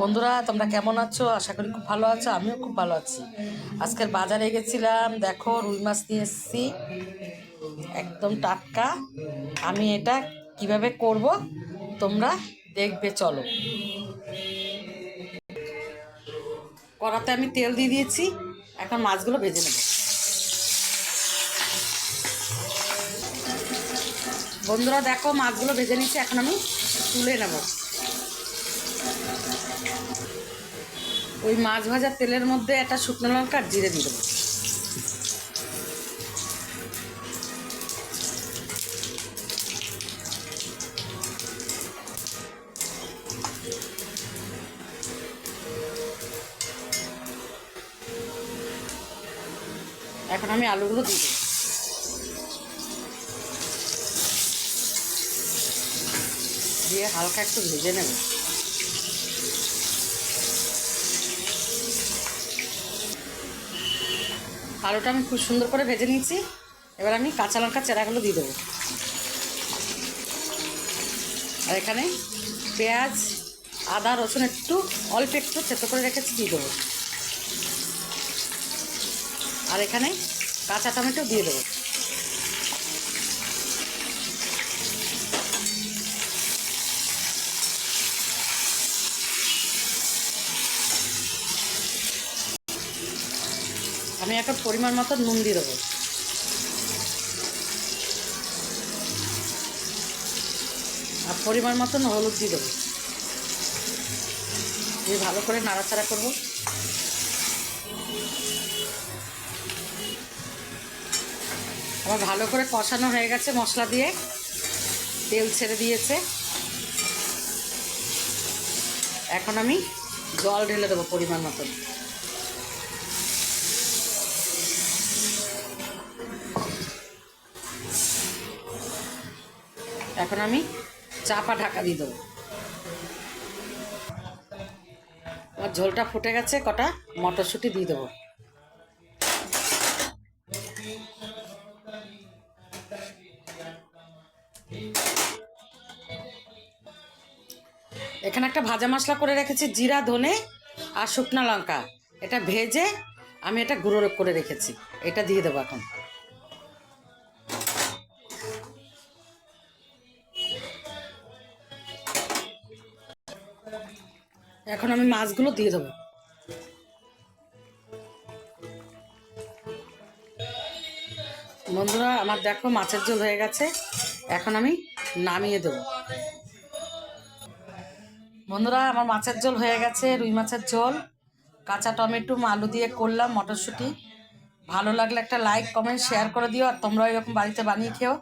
বন্ধুরা, তোমরা কেমন আছো? আশা করি খুব ভালো আছো, আমিও খুব ভালো আছি। আজকের বাজারে গেছিলাম, দেখো রুই মাছ নিয়ে এসেছি। একদম টাটকা। আমি এটা কীভাবে করব, তোমরা দেখবে, চলো। কড়াতে আমি তেল দিয়ে দিয়েছি, এখন মাছগুলো ভেজে নেব। বন্ধুরা, দেখো মাছগুলো ভেজে নিচ্ছি এখন আমি তুলে নেব। ওই মাছ ভাজার তেলের মধ্যে একটা শুকনো লঙ্কা আর জিরে দিয়ে এখন আমি আলুগুলো দিয়ে দিয়ে হালকা একটু ভেজে নেব। আলুটা আমি খুব সুন্দর করে ভেজে নিয়েছি। এবার আমি কাঁচা লঙ্কা চেরাগুলো দিয়ে দেবো। আর এখানে পেঁয়াজ, আদা, রসুন একটু, অল্প একটু থেতো করে রেখেছি, দিয়ে দেবো। আর এখানে কাঁচা টমেটো দিয়ে দেবো। আমি একটা পরিমাণ মতো নুন দিয়ে দেবো। আর পরিমাণ মতন হলুদ দিয়ে দেবো। দিয়ে ভালো করে নাড়াচাড়া করব। আমার ভালো করে কষানো হয়ে গেছে মশলা দিয়ে। তেল ছেড়ে দিয়েছে। এখন আমি জল ঢেলে দেবো পরিমাণ মতন। এখন আমি চাপা ঢাকা দিয়ে দেবো। আমার ঝোলটা ফুটে গেছে, কটা মটরশুঁটি দিয়ে দেবো। এখানে একটা ভাজা মশলা করে রেখেছি, জিরা, ধনে আর শুকনা লঙ্কা। এটা ভেজে আমি এটা গুঁড়ো করে রেখেছি। এটা দিয়ে দেবো এখন। এখন আমি মাছগুলো দিয়ে দেবো। বন্ধুরা, আমার দেখো মাছের ঝোল হয়ে গেছে। এখন আমি নামিয়ে দেবো। বন্ধুরা, আমার মাছের ঝোল হয়ে গেছে, রুই মাছের ঝোল। কাঁচা টমেটো, আলু দিয়ে করলাম মটরশুঁটি। ভালো লাগলে একটা লাইক কমেন্ট শেয়ার করে দিও, আর তোমরা এরকম বাড়িতে বানিয়ে খেও।